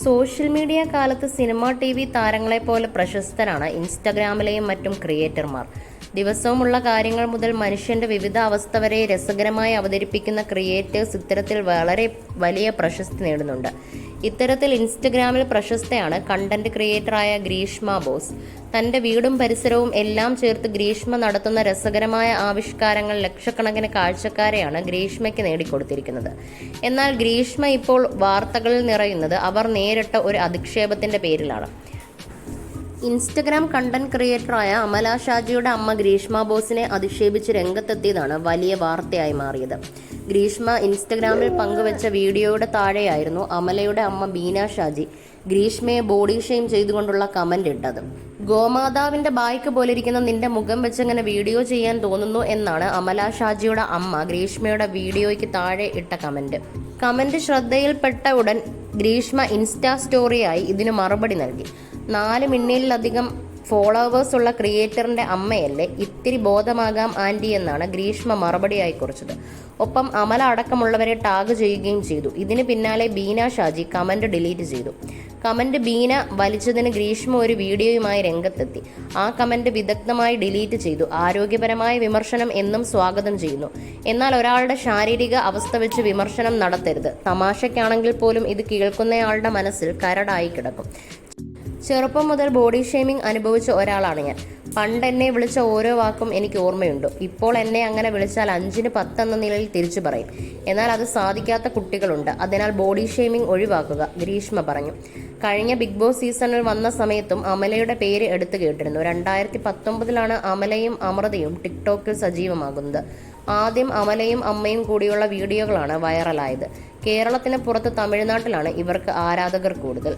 Social media കാലത്ത് cinema T V താരങ്ങളെ പോലെ പ്രശസ്തരാണ് ഇൻസ്റ്റഗ്രാമിലെയും മറ്റും ക്രിയേറ്റർമാർ. ദിവസവുമുള്ള കാര്യങ്ങൾ മുതൽ മനുഷ്യന്റെ വിവിധ അവസ്ഥ വരെ രസകരമായി അവതരിപ്പിക്കുന്ന ക്രിയേറ്റേഴ്സ് ഇത്തരത്തിൽ വളരെ വലിയ പ്രശസ്തി നേടുന്നുണ്ട്. ഇത്തരത്തിൽ ഇൻസ്റ്റഗ്രാമിൽ പ്രശസ്തയാണ് കണ്ടന്റ് ക്രിയേറ്ററായ ഗ്രീഷ്മ ബോസ്. തന്റെ വീടും പരിസരവും എല്ലാം ചേർത്ത് ഗ്രീഷ്മ നടത്തുന്ന രസകരമായ ആവിഷ്കാരങ്ങൾ ലക്ഷക്കണക്കിന് കാഴ്ചക്കാരെയാണ് ഗ്രീഷ്മയ്ക്ക് നേടിക്കൊടുത്തിരിക്കുന്നത്. എന്നാൽ ഗ്രീഷ്മ ഇപ്പോൾ വാർത്തകളിൽ നിറയുന്നത് അവർ നേരിട്ട ഒരു അധിക്ഷേപത്തിന്റെ പേരിലാണ്. ഇൻസ്റ്റഗ്രാം കണ്ടന്റ് ക്രിയേറ്ററായ അമല ഷാജിയുടെ അമ്മ ഗ്രീഷ്മ ബോസിനെ അധിക്ഷേപിച്ച് രംഗത്തെത്തിയതാണ് വലിയ വാർത്തയായി മാറിയത്. ഗ്രീഷ്മ ഇൻസ്റ്റഗ്രാമിൽ പങ്കുവച്ച വീഡിയോയുടെ താഴെയായിരുന്നു അമലയുടെ അമ്മ ബീന ഷാജി ഗ്രീഷ്മയെ ബോഡി ഷെയിം ചെയ്തുകൊണ്ടുള്ള കമന്റ് ഇട്ടത്. ഗോമാതാവിന്റെ ബായ്ക്ക് പോലിരിക്കുന്ന നിന്റെ മുഖം വെച്ചങ്ങനെ വീഡിയോ ചെയ്യാൻ തോന്നുന്നു എന്നാണ് അമല ഷാജിയുടെ അമ്മ ഗ്രീഷ്മയുടെ വീഡിയോയ്ക്ക് താഴെ ഇട്ട കമന്റ്. കമന്റ് ശ്രദ്ധയിൽപ്പെട്ട ഉടൻ ഗ്രീഷ്മ ഇൻസ്റ്റാ സ്റ്റോറിയായി ഇതിന് മറുപടി നൽകി. നാല് മില്യണിലധികം ഫോളോവേഴ്സ് ഉള്ള ക്രിയേറ്ററിന്റെ അമ്മയല്ലേ? ഇത്തിരി ബോധമാകാം ആന്റി എന്നാണ് ഗ്രീഷ്മ മറുപടിയായി കുറിച്ചത്. ഒപ്പം അമല അടക്കമുള്ളവരെ ടാഗ് ചെയ്യുകയും ചെയ്തു. ഇതിന് പിന്നാലെ ബീന ഷാജി കമന്റ് ഡിലീറ്റ് ചെയ്തു. കമന്റ് ബീന വലിച്ചതിന് ഗ്രീഷ്മ ഒരു വീഡിയോയുമായി രംഗത്തെത്തി. ആ കമന്റ് വിദഗ്ധമായി ഡിലീറ്റ് ചെയ്തു. ആരോഗ്യപരമായ വിമർശനം എന്നും സ്വാഗതം ചെയ്യുന്നു. എന്നാൽ ഒരാളുടെ ശാരീരിക അവസ്ഥ വെച്ച് വിമർശനം നടത്തരുത്. തമാശയ്ക്കാണെങ്കിൽ പോലും ഇത് കേൾക്കുന്നയാളുടെ മനസ്സിൽ കരടായി കിടക്കും. ചെറുപ്പം മുതൽ ബോഡി ഷേമിംഗ് അനുഭവിച്ച ഒരാളാണ് ഞാൻ. പണ്ട് എന്നെ വിളിച്ച ഓരോ വാക്കും എനിക്ക് ഓർമ്മയുണ്ട്. ഇപ്പോൾ എന്നെ അങ്ങനെ വിളിച്ചാൽ അഞ്ചിന് പത്ത് എന്ന നിലയിൽ തിരിച്ചു പറയും. എന്നാൽ അത് സാധിക്കാത്ത കുട്ടികളുണ്ട്. അതിനാൽ ബോഡി ഷേമിംഗ് ഒഴിവാക്കുക ഗ്രീഷ്മ പറഞ്ഞു. കഴിഞ്ഞ ബിഗ് ബോസ് സീസണിൽ വന്ന സമയത്തും അമലയുടെ പേര് എടുത്തു കേട്ടിരുന്നു. രണ്ടായിരത്തി പത്തൊമ്പതിലാണ് അമലയും അമൃതയും ടിക്ടോക്കിൽ സജീവമാകുന്നത്. ആദ്യം അമലയും അമ്മയും കൂടിയുള്ള വീഡിയോകളാണ് വൈറലായത്. കേരളത്തിന് പുറത്ത് തമിഴ്നാട്ടിലാണ് ഇവർക്ക് ആരാധകർ കൂടുതൽ.